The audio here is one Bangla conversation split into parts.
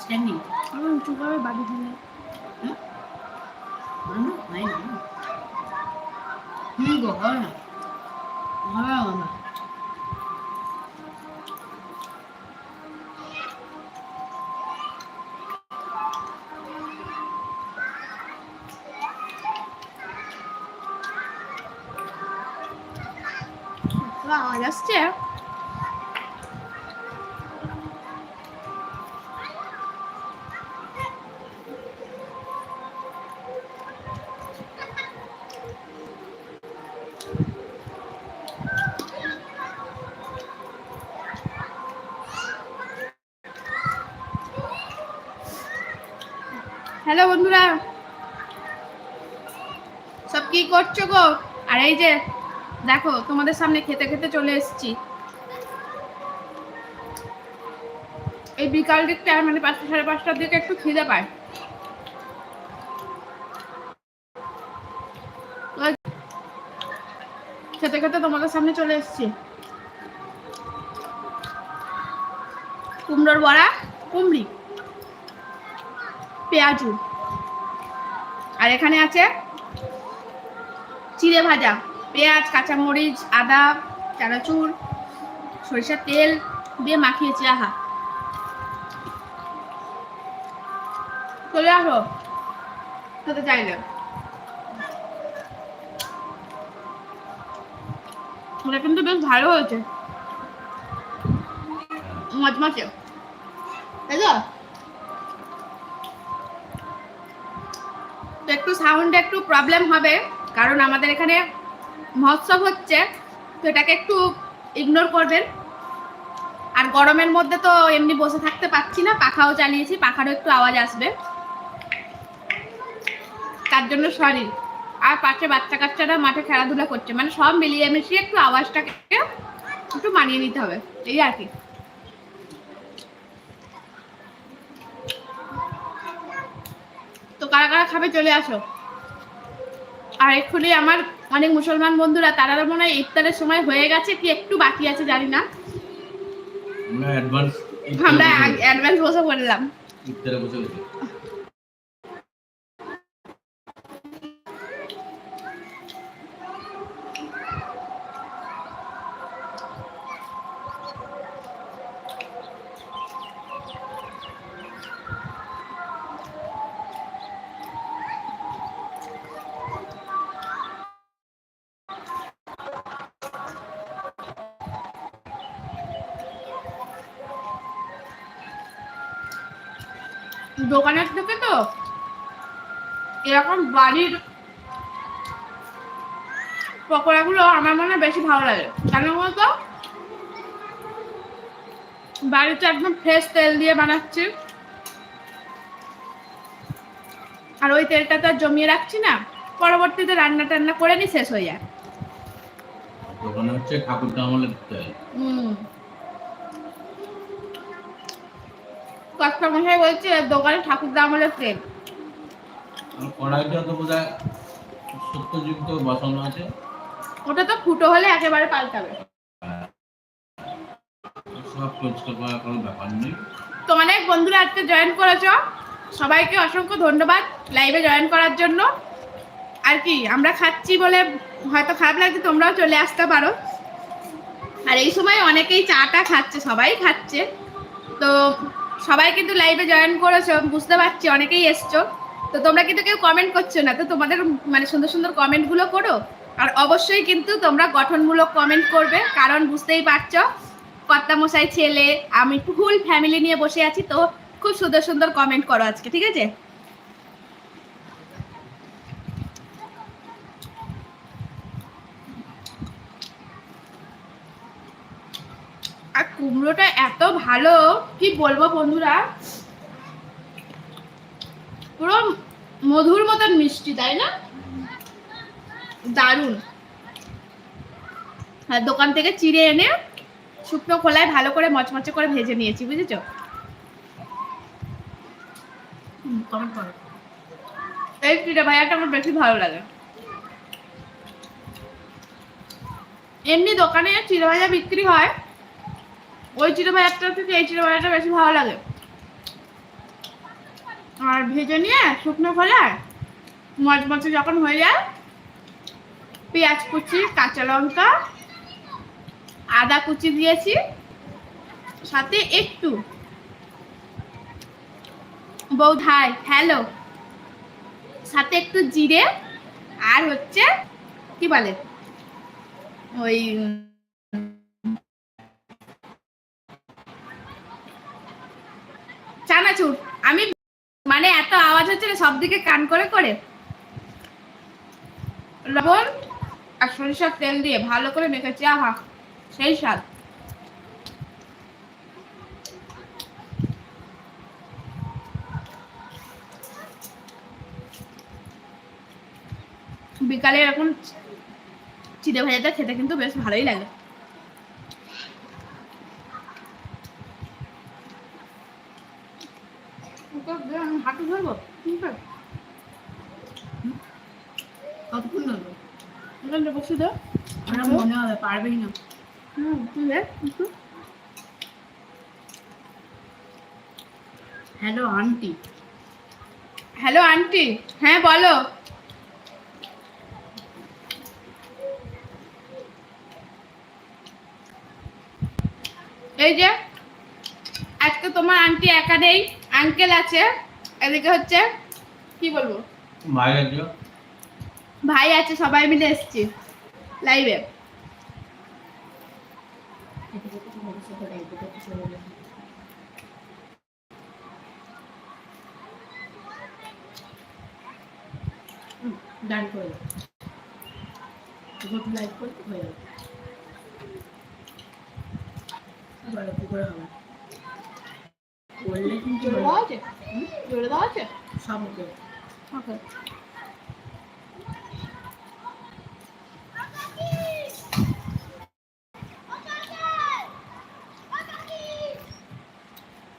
স্ট্যান্ডিং আমার উঁচু করে বাড়ি দিলে হ্যাঁ? হুম হয় না? হুম হয় না। হ্যালো বন্ধুরা। সব কি করছ গো? আর এই যে, দেখো, তোমাদের সামনে খেতে খেতে চলে এসেছি। এই বিকাল দিকটা মানে পাঁচটা, সাড়ে পাঁচটার দিকে একটু খিদে পায়। খেতে খেতে তোমাদের সামনে চলে এসেছি। কুমড়োর বড়া, কুমড়ি। পেঁয়াজু। আর এখানে আছে চিড়ে ভাজা। পেঁয়াজ, কাঁচামরিচ, আদা, চানাচুর, সরিষার তেল দিয়ে মাখিয়েছি, আহা। চলে আসো। খেতে চাইলে। ওটা কিন্তু বেশ ভালো হয়েছে। মচমচে। তাই তো? তো একটু সাউন্ডে একটু প্রবলেম হবে, কারণ আমাদের এখানে মহোৎসব হচ্ছে, তো এটাকে একটু ইগনোর করবেন। আর গরমের মধ্যে তো এমনি বসে থাকতে পারছি না, পাখাও চালিয়েছি, পাখারও একটু আওয়াজ আসবে। তার জন্য সরি আর পাশে বাচ্চা কাচ্চারা মাঠে খেলাধুলা করছে মানে সব মিলিয়ে মিশিয়ে একটু আওয়াজটাকে একটু মানিয়ে নিতে হবে, এই আর কি। কারা কারা খাবে চলে আসো। আর এক্ষুনি আমার অনেক মুসলমান বন্ধুরা তারা মনে হয় ইফতারের সময় হয়ে গেছে কি একটু বাকি আছে জানি না। আমরা অ্যাডভান্স আমরা অ্যাডভান্স বসে পড়লাম। ইফতারে বসে দোকানের থেকে তো এরকম বাড়ির পকোড়াগুলো আমার মনে বেশি ভালো লাগে। কেন বলতো? বাড়িতে একদম ফ্রেশ তেল দিয়ে বানাচ্ছি। আর ওই তেলটা তো আর জমিয়ে রাখছি না পরবর্তীতে রান্না টান্না করে নি শেষ হয়ে যায়। দোকানে হচ্ছে ঠাকুরটা আমলের তেল। হুম। কয়েকটা মশাই বলছে দোকানে ঠাকুরদা আমলের তেল আর কড়াইটা তো সত্যযুক্ত বসানো আছে। ওটা তো ফুটো হলে একেবারে পাল্টাবে। সব পরিষ্কার করার কোনো ব্যাপার নেই। তো অনেক বন্ধুরা আজকে জয়েন করেছ। সবাইকে অসংখ্য ধন্যবাদ লাইভে জয়েন করার জন্য। আর কি আমরা খাচ্ছি বলে হয়তো খারাপ লাগছে তোমরাও চলে আসতে পারো। আর এই সময় অনেকেই চাটা খাচ্ছে সবাই খাচ্ছে। তো সবাই কিন্তু লাইভে জয়েন করেছ, বুঝতে পারছি, অনেকেই এসছো। তো তোমরা কিন্তু কেউ কমেন্ট করছ না, তো তোমাদের মানে সুন্দর সুন্দর কমেন্টগুলো করো। আর অবশ্যই কিন্তু তোমরা গঠনমূলক কমেন্ট করবে, কারণ বুঝতেই পারছ কর্তা মশাই ছেলে, আমি ফুল ফ্যামিলি নিয়ে বসে আছি, তো খুব সুন্দর সুন্দর কমেন্ট করো আজকে, ঠিক আছে? কুমড়োটা এত ভালো, কি বলব বন্ধুরা? পুরো মধুর মতন মিষ্টি, তাই না? দারুণ। আর দোকান থেকে চিড়ে এনে শুকনো খোলায় ভালো করে মচমচে করে ভেজে নিয়েছি, বুঝেছ? কমেন্ট ভাজাটা আমার বেশি ভালো লাগে। এমনি দোকানে চিড়ে ভাজা বিক্রি হয় ওই চিড়ে ভাজাটা থেকে এই চিড়ে ভাজাটা বেশি ভালো লাগে। আর ভেজে নিয়ে শুকনো খোলায় মচমচে যখন হয়ে যায়, পেঁয়াজ কুচি, কাঁচা লঙ্কা, আদা কুচি দিয়েছি, সাথে একটু বৌদ হাই, হ্যালো, সাথে একটু জিরে আর হচ্ছে কি বলে? ওই চানাচুর আমি মানে এত আওয়াজ হচ্ছে না সব দিকে কান করে করে। লবণ আর সরিষার তেল দিয়ে ভালো করে মেখেছি, আহা, সেই স্বাদ। বিকালে এরকম চিড়ে ভাজাটা খেতে কিন্তু বেশ ভালোই লাগে হাঁটু ধরবো ঠিক আছে কতক্ষণ লাগবে এখানটা বসে দাও আমার মনে হবে পারবেই না? হ্যালো আন্টি হ্যালো আন্টি হ্যাঁ বলো। এই যে আজকে তোমার আন্টি একা নেই আঙ্কেল আছে এদিকে হচ্ছে কি বলব? ভাই আছে। সবাই মিলে এসছি লাইভে ডান করে দুটো লাইক করতে হয়ে যাবে এবার একটু করে হবে। করলে কিন্তু জোরে দেওয়া আছে? জোরে দেওয়া আছে? সব ওকে। ওকে।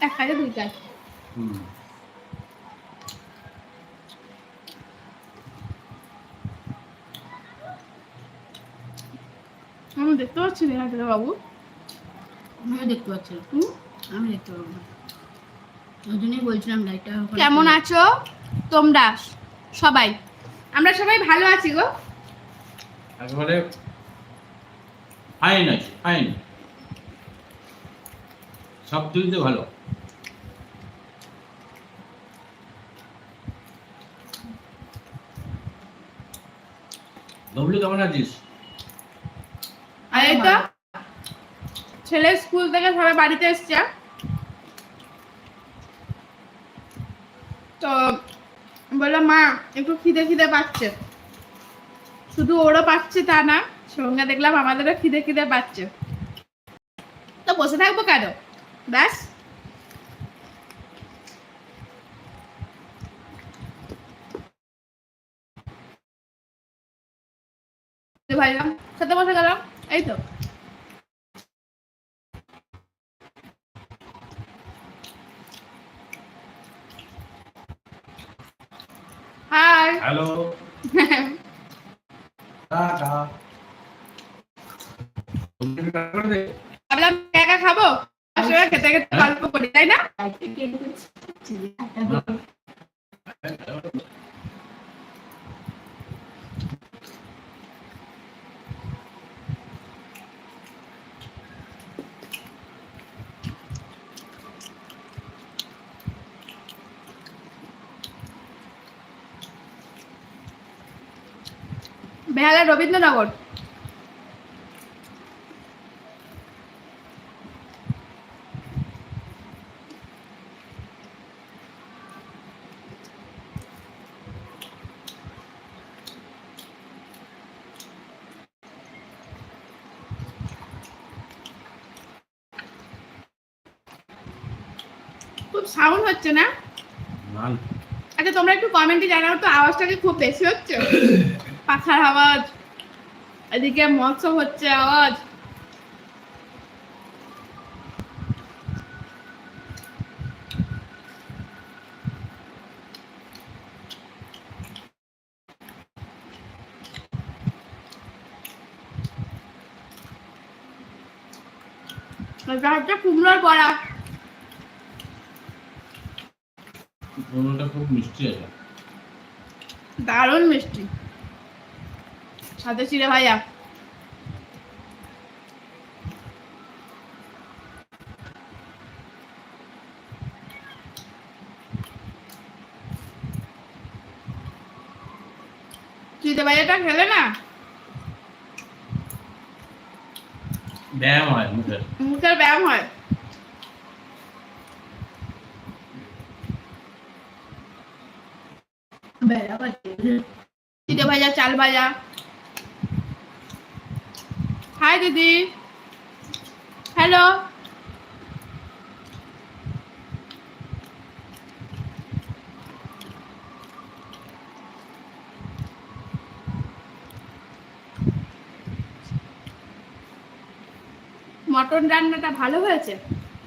এক কাজে দুই কাজ। হুম আমি দেখতে পাচ্ছি না বাবু? আমিও দেখতে পাচ্ছি আমি দেখতে পাবো না। ওই জন্যই বলছিলাম লাইটটা কেমন আছো? তোমরা সবাই। আমরা সবাই ভালো আছি গো। একেবারে ফাইন আছে ফাইন সব দিক ভালো। ডবলু কেমন আছিস? ছেলে স্কুল থেকে সবাই বাড়িতে এসছে। তো বলল, মা, একটু খিদে খিদে পাচ্ছে। শুধু ওরও পাচ্ছে তা না, সঙ্গে দেখলাম আমাদেরও খিদে খিদে পাচ্ছে। তো বসে থাকব কেন? ব্যাস। ভাইলাম সাথে বসে গেলাম। এই তো। হাই হ্যালো ভাবলাম একা খাব? আসলে খেতে খেতে গল্প করি তাই না? বেহালা রবীন্দ্রনগর। খুব সাউন্ড হচ্ছে না? আচ্ছা তোমরা একটু কমেন্টে জানাও তো আওয়াজটা কি খুব বেশি হচ্ছে। পাখার আওয়াজ। এদিকে মৎস্য হচ্ছে আওয়াজ। এটা হচ্ছে কুমড়োর বড়া। মোমোটা খুব মিষ্টি আছে। দারুণ মিষ্টি। সাথে চিড়ে ভাজা চিড়ে ভাজাটা খেলে না? ব্যায়াম হয় মুখের। মুখের ব্যায়াম হয়। চিড়ে ভাজা চাল ভাজা। হাই দিদি। হ্যালো মটন রান্নাটা ভালো হয়েছে?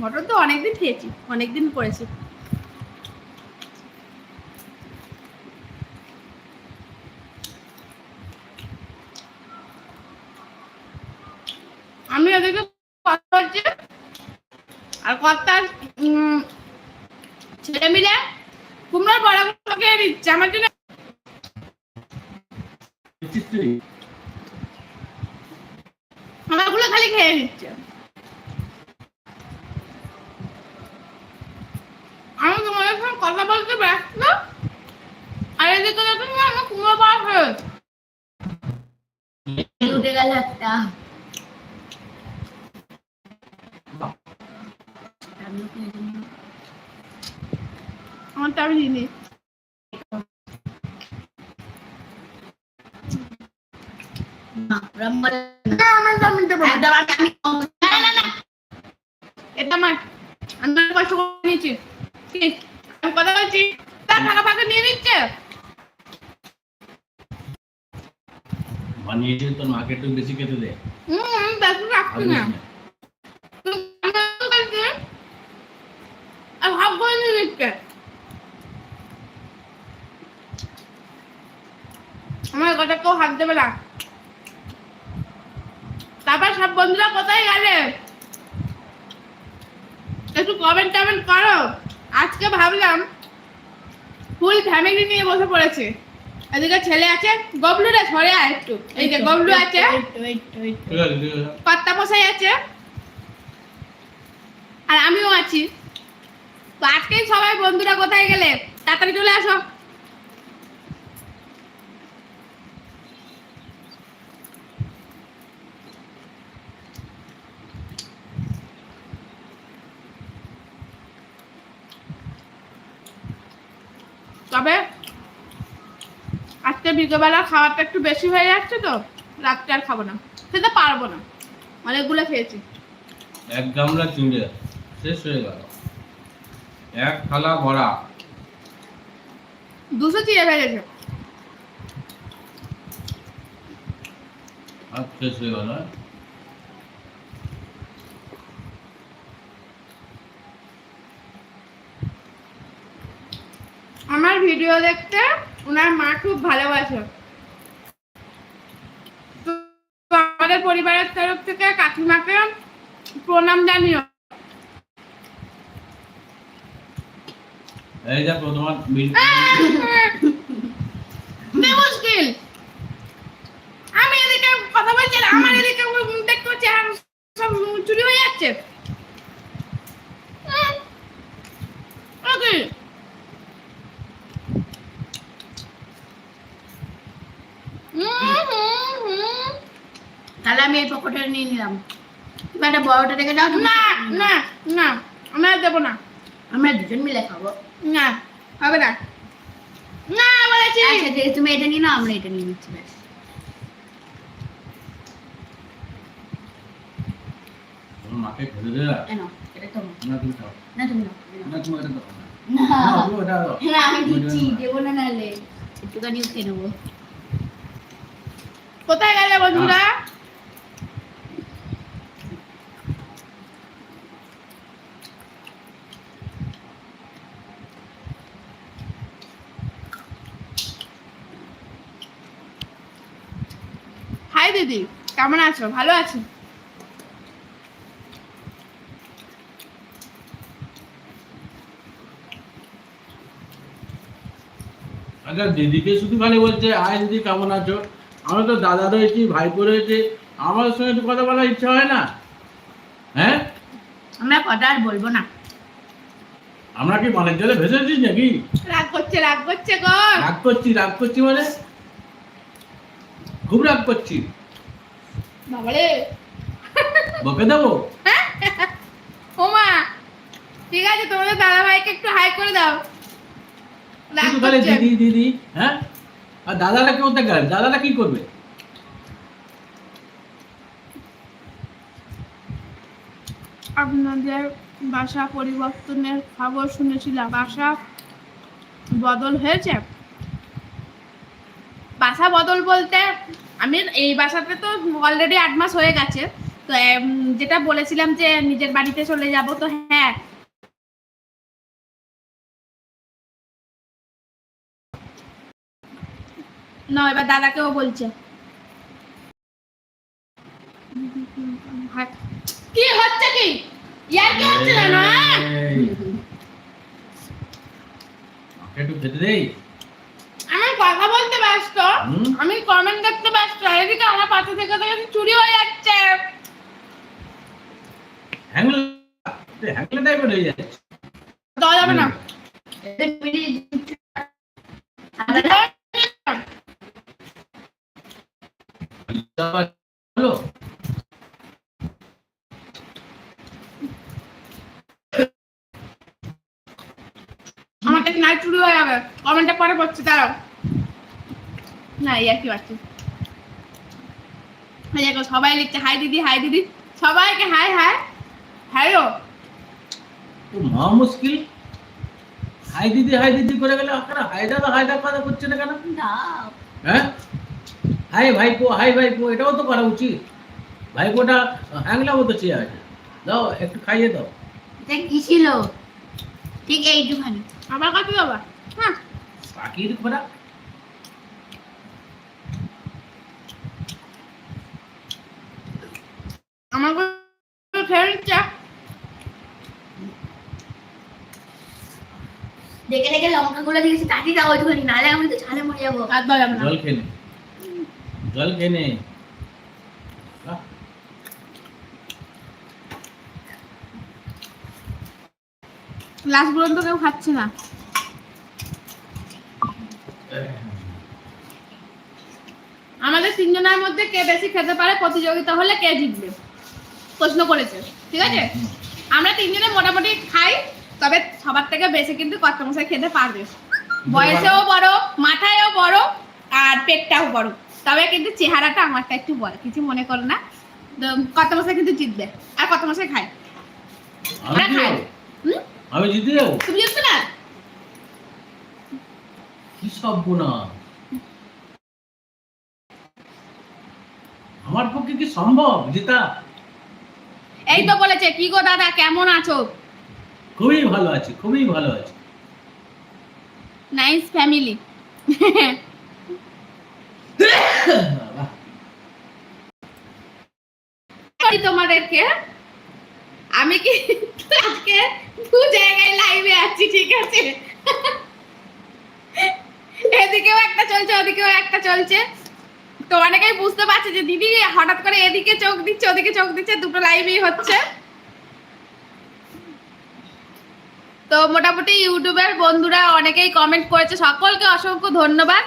মটন তো অনেকদিন খেয়েছি অনেকদিন করেছি আমি ওদেরকে কথা বলছি আর কর্তার উম, ছেলে মিলে কুমড়োর বড়াগুলো খেয়ে নিচ্ছে আমার জন্য আমারগুলো খালি খেয়ে নিচ্ছে। আমি তোমাদের সঙ্গে কথা বলতে ব্যস্ত। আর এদিকে দেখুন আমার কুমড়ো বড়া হয়েছে উঠে গেল একটা। আমিও খেয়ে নিই। আমারটা আমি দিইনি না, ওরম বলে না। না, আমার চাউমিন দেবো না। একদম আগে আমি কম- না, না, না। এটা আমার। আমি কষ্ট করে নিয়েছি। আমি কথা বলছি? তার ফাঁকা ফাঁকা নিয়ে নিচ্ছে বানিয়েছে তোর মাকে একটু বেশি খেতে দে। হুম আমি রাখছি না। আর ভাব করে নিয়ে নিচ্ছে। আমার কথা কেউ হাত দেবে না। তারপর সব বন্ধুরা কোথায় গেলে? একটু কমেন্ট টমেন্ট করো। আজকে ভাবলাম ফুল ফ্যামিলি নিয়ে বসে পড়েছে। এদিকে ছেলে আছে গবলু রে সরে আয় একটু। এই যে গবলু আছে। এই তো, এই তো, এই তো। ঠিক আছে কর্তা মশাই আছে। আর আমিও আছি। তো আজকেই সবাই বন্ধুরা কোথায় গেলে? তাড়াতাড়ি চলে আসো। তবে আজকে বিকেলবেলা খাওয়াটা একটু বেশি হয়ে যাচ্ছে তো রাত্রে আর খাব না। খেতে পারব না। অনেকগুলো খেয়েছি। এক গামলা চিংড়ি শেষ হয়ে গেল। এক থালা বড়া। দুশো চিড়ে ভেজেছে আর শেষ হয়ে গেল আমার ভিডিও দেখতে ওনার মা খুব ভালোবাসে। তো আমাদের পরিবারের তরফ থেকে কাকিমাকে প্রণাম জানিও। এই দেখো তোমার মুশকিল আমি এদিকে কথা বলছি আমার এদিকে দেখতে হচ্ছে সব চুরি হয়ে যাচ্ছে। উম, ওকে হুম হুম হুম তাহলে আমি এই পকেটে নিয়ে নিলাম। তুমি একটা বড়টা রেখে দাও না না না আমি আর দেবো না। আমরা দুজন মিলে খাব। না হবে না। না বলেছি। আচ্ছা তুমি এটা নিয়ে নাও আমরা এটা নিয়ে নিচ্ছি ব্যাস। মাকে খেতে দে। না এটা তোমার না তুমি খাও। না তুমি নাও। না তুমি এটা দাও। না না আমি দিচ্ছি দেবো না নাহলে। একটুখানিও খেয়ে নেব। কোথায় গেলে বন্ধুরা? হাই দিদি কেমন আছো? ভালো আছো। আচ্ছা দিদিকে শুধু খালি বলছে আয় দিদি কেমন আছো? আমি তো দাদা রয়েছি ভাইপো রয়েছে আমার সঙ্গে একটু কথা বলার ইচ্ছা হয় না। হ্যাঁ? আমরা কথা আর বলব না। আমরা কি মানের জলে ভেসেছি নাকি? রাগ করছে রাগ করছে গো। রাগ করছি রাগ করছি মানে? খুব রাগ করছি। বাবারে। বকে দেবো? ওমা ঠিক আছে তোমাদের দাদা ভাইকে একটু হাই করে দাও। রাগ করছে। দিদি দিদি হ্যাঁ? আর দাদারা কেউ গেলেন? দাদারা কি করবে? আপনাদের বাসা পরিবর্তনের খবর শুনেছিলাম। বাসা বদল হয়েছে? বাসা বদল বলতে, আমি এই বাসাতে তো অলরেডি আট মাস হয়ে গেছে। তো যেটা বলেছিলাম যে, নিজের বাড়িতে চলে যাব, তো হ্যাঁ না এবার দাদাকেও বলছে। কি হচ্ছে কি? ইয়ার কি হচ্ছে না না? একটু খেতে দেই? আমি কথা বলতে ব্যস্ত? আমি কমেন্ট দেখতে ব্যস্ত। এদিকে আমার পাশে থেকে থেকে চুরি হয়ে যাচ্ছে। হ্যাংলা? হ্যাংলা টাইপের হয়ে যাচ্ছে। দেওয়া যাবে না। হলো? আমার চুরি হয়ে যাবে। কমেন্টটা পরে পড়ছি দাঁড়াও। না ইয়ার কি পাচ্ছি দেখো সবাই লিখছে হাই দিদি হাই দিদি। সবাইকে হাই হাই হ্যালো মহা মুশকিল। হাই দিদি হাই দিদি করে গেলে আপনারা হাই দাদা হাই দাদা কথা করছে না কেন? হ্যাঁ? হাই ভাইপো হাই ভাইপো এটাও তো করা উচিত। ভাইপোটা হ্যাংলা মতো চেয়ে আছে। দাও একটু খাইয়ে দাও। এটা কি ছিল? ঠিক এইটুখানি। আমার কাছে বাবা হ্যাঁ। পাখির খোরা। আমার খেয়ে নিচ্ছে দেখে দেখে লঙ্কা গুলো দিয়েছি কাটি দাও ওইটুখানি নাহলে আমি তো ছালে মরে যাব। হাত না জল নে। জল খেয়ে নে লাস্ট পর্যন্ত কেউ খাচ্ছে না। আমাদের তিনজনের মধ্যে কে বেশি খেতে পারে প্রতিযোগিতা হলে কে জিতবে? প্রশ্ন করেছে ঠিক আছে? আমরা তিনজনে মোটামুটি খাই তবে সবার থেকে বেশি কিন্তু কর্তমশাই খেতে পারবে। বয়সেও বড় মাথায়ও বড় আর পেটটাও বড়। তবে কিন্তু চেহারাটা আমারটা একটু বড় কিছু মনে করো না। তো কর্তমশাই কিন্তু জিতবে? আর কর্তমশাই খায়? আমি জিতে যাব? তুমি জিতবে না? কি সব না আমার পক্ষে কি সম্ভব জিতা? এই তো বলেছে কি গো দাদা কেমন আছো? খুবই ভালো আছে খুবই ভালো আছে। নাইস ফ্যামিলি তোমাদেরকে। আমি কি আজকে দু জায়গায় লাইভে আছি, ঠিক আছে? এদিকেও একটা চলছে, ওদিকেও একটা চলছে। তো অনেকেই বুঝতে পারছে যে দিদি হঠাৎ করে এদিকে চোখ দিচ্ছে, ওদিকে চোখ দিচ্ছে, দুটো লাইভই হচ্ছে। তো মোটামুটি ইউটিউবের বন্ধুরা অনেকেই কমেন্ট করেছে, সকলকে অসংখ্য ধন্যবাদ।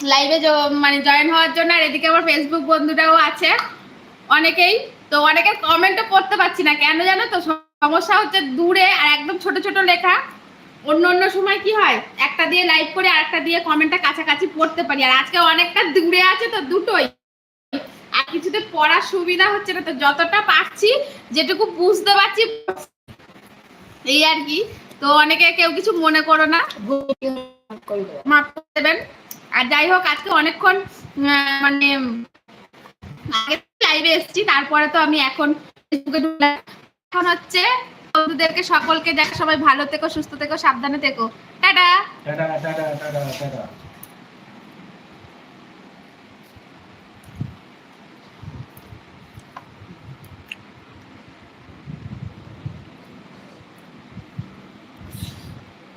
লাইভে মানে জয়েন হওয়ার জন্য আর এদিকে আমার ফেসবুক বন্ধুরাও আছে অনেকেই। তো অনেকের কমেন্টও পড়তে পারছি না। কেন জানো তো? সমস্যা হচ্ছে দূরে আর একদম ছোট ছোট লেখা। অন্য অন্য সময় কি হয়? একটা দিয়ে লাইভ করে আর একটা দিয়ে কমেন্টটা কাছাকাছি পড়তে পারি। আর আজকে অনেকটা দূরে আছে তো দুটোই। আর কিছুতে পড়ার সুবিধা হচ্ছে না। তো যতটা পারছি যেটুকু বুঝতে পারছি এই আর কি। তো অনেকে কেউ কিছু মনে করো না। মাফ করে দেবেন। আর যাই হোক, আজকে অনেকক্ষণ মানে আগে লাইভে এসেছি, তারপরে তো আমি এখন এখন হচ্ছে বন্ধুদেরকে সকলকে দেখ, সবাই ভালো থেকো, সুস্থ থেকো, সাবধানে থেকো। Tata! Tata tata tata tata.